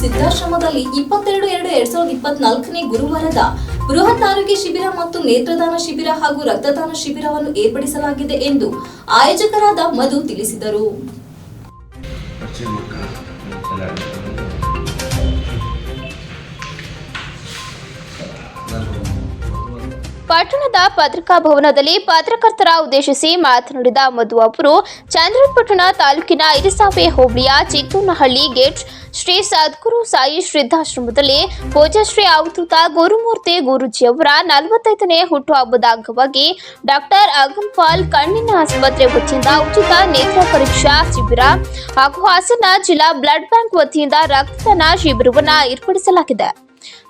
ಸಿದ್ಧಾಶ್ರಮದಲ್ಲಿ ಇಪ್ಪತ್ತೆರಡು ಎರಡು ಎರಡ್ ಸಾವಿರದ ಇಪ್ಪತ್ನಾಲ್ಕನೇ ಗುರುವಾರದ ಬೃಹತ್ ಆರೋಗ್ಯ ಶಿಬಿರ ಮತ್ತು ನೇತ್ರದಾನ ಶಿಬಿರ ಹಾಗೂ ರಕ್ತದಾನ ಶಿಬಿರವನ್ನು ಏರ್ಪಡಿಸಲಾಗಿದೆ ಎಂದು ಆಯೋಜಕರಾದ ಮಧು ತಿಳಿಸಿದರು. ಪಟ್ಟಣದ ಪತ್ರಿಕಾ ಭವನದಲ್ಲಿ ಪತ್ರಕರ್ತರ ಉದ್ದೇಶಿಸಿ ಮಾತನಾಡಿದ ಮಧು ಅವರು ಚಂದ್ರಪಟ್ಟಣ ತಾಲೂಕಿನ ಇರಿಸಾವೆ ಹೋಬಳಿಯ ಚಿಕ್ಕನಹಳ್ಳಿ ಗೇಟ್ ಶ್ರೀ ಸದ್ಗುರು ಸಾಯಿ ಶ್ರದ್ಧಾಶ್ರಮದಲ್ಲಿ ಪೂಜಾಶ್ರೀ ಅವಧೂತ ಗುರುಮೂರ್ತಿ ಗುರುಜಿಯವರ ನಲವತ್ತೈದನೇ ಹುಟ್ಟುಹಬ್ಬದ ಅಂಗವಾಗಿ ಡಾಕ್ಟರ್ ಅಗಂಪಾಲ್ ಕಣ್ಣಿನ ಆಸ್ಪತ್ರೆ ವತಿಯಿಂದ ಉಚಿತ ನೇತ್ರ ಪರೀಕ್ಷಾ ಶಿಬಿರ ಹಾಗೂ ಹಾಸನ ಜಿಲ್ಲಾ ಬ್ಲಡ್ ಬ್ಯಾಂಕ್ ವತಿಯಿಂದ ರಕ್ತದಾನ ಶಿಬಿರವನ್ನು ಏರ್ಪಡಿಸಲಾಗಿದೆ.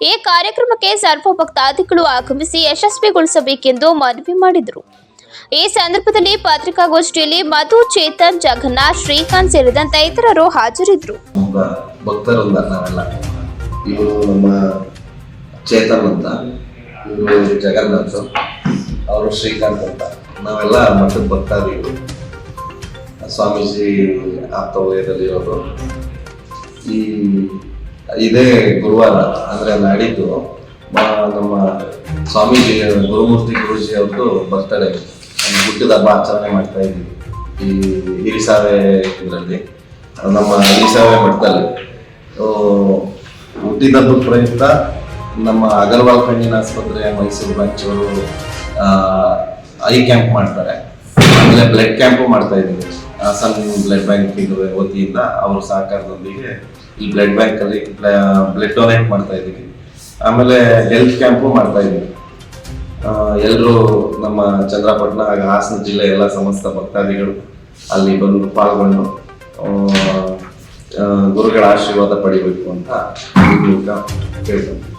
ಈ ಕಾರ್ಯಕ್ರಮಕ್ಕೆ ಸರ್ವ ಭಕ್ತಾದಿಗಳು ಆಗಮಿಸಿ ಯಶಸ್ವಿಗೊಳಿಸಬೇಕೆಂದು ಮನವಿ ಮಾಡಿದರು. ಈ ಸಂದರ್ಭದಲ್ಲಿ ಪತ್ರಿಕಾಗೋಷ್ಠಿಯಲ್ಲಿ ಮಧು ಚೇತನ್ ಜಗನ್ನಾಥ್ ಶ್ರೀಕಾಂತ್ ಸೇರಿದಂತೆ ಇತರರು ಹಾಜರಿದ್ದರು. ನಮ್ಮ ಚೇತನ್ ಅಂತ ಜಗನ್ನಾಥ್ ಅವರು ಶ್ರೀಕಾಂತ್ ಅಂತ. ನಾವೆಲ್ಲ ಮಠದ ಸ್ವಾಮೀಜಿ ಆಪ್ತ ವಲಯದಲ್ಲಿರೋರು ಈ ಇದೇ ಗುರುವಾರ ಅಂದರೆ ನಾಡಿದ್ದು ನಮ್ಮ ಸ್ವಾಮೀಜಿ ಗುರುಮೂರ್ತಿ ಗುರುಜಿ ಅವ್ರದ್ದು ಬರ್ತಡೇ ಹುಟ್ಟಿದ ಹಬ್ಬ ಆಚರಣೆ ಮಾಡ್ತಾ ಇದ್ದೀವಿ ಈ ಹಿರಿಸಾವೆ ಇದರಲ್ಲಿ. ನಮ್ಮ ಹಿರಿಸಾವೆ ಮಠದಲ್ಲಿ. ಆ, ಹುಟ್ಟಿದ ಹಬ್ಬದ ಪ್ರಯುಕ್ತ ನಮ್ಮ ಅಗರ್ವಾಲ್ ಕಣ್ಣಿನ ಆಸ್ಪತ್ರೆ ಮೈಸೂರು ಬ್ರಾಂಚ್ ಅವರು ಐ ಕ್ಯಾಂಪ್ ಮಾಡ್ತಾರೆ. ಆಮೇಲೆ ಬ್ಲಡ್ ಕ್ಯಾಂಪು ಮಾಡ್ತಾ ಇದ್ದೀವಿ ಹಾಸನ್ ಬ್ಲಡ್ ಬ್ಯಾಂಕ್ ಇದು ವತಿಯಿಂದ ಅವ್ರ ಸಹಕಾರದೊಂದಿಗೆ ಈ ಬ್ಲಡ್ ಬ್ಯಾಂಕಲ್ಲಿ ಬ್ಲಡ್ ಡೊನೇಟ್ ಮಾಡ್ತಾ ಇದ್ದೀವಿ ಆಮೇಲೆ ಹೆಲ್ತ್ ಕ್ಯಾಂಪು ಮಾಡ್ತಾ ಇದ್ದೀವಿ ಎಲ್ಲರೂ ನಮ್ಮ ಚಂದ್ರಪಟ್ಟಣ ಹಾಗೂ ಹಾಸನ ಜಿಲ್ಲೆ ಎಲ್ಲ ಸಮಸ್ತ ಭಕ್ತಾದಿಗಳು ಅಲ್ಲಿ ಬಂದು ಪಾಲ್ಗೊಂಡು ಗುರುಗಳ ಆಶೀರ್ವಾದ ಪಡಿಬೇಕು ಅಂತ ಕೇಳ್ಕೊಂತೀನಿ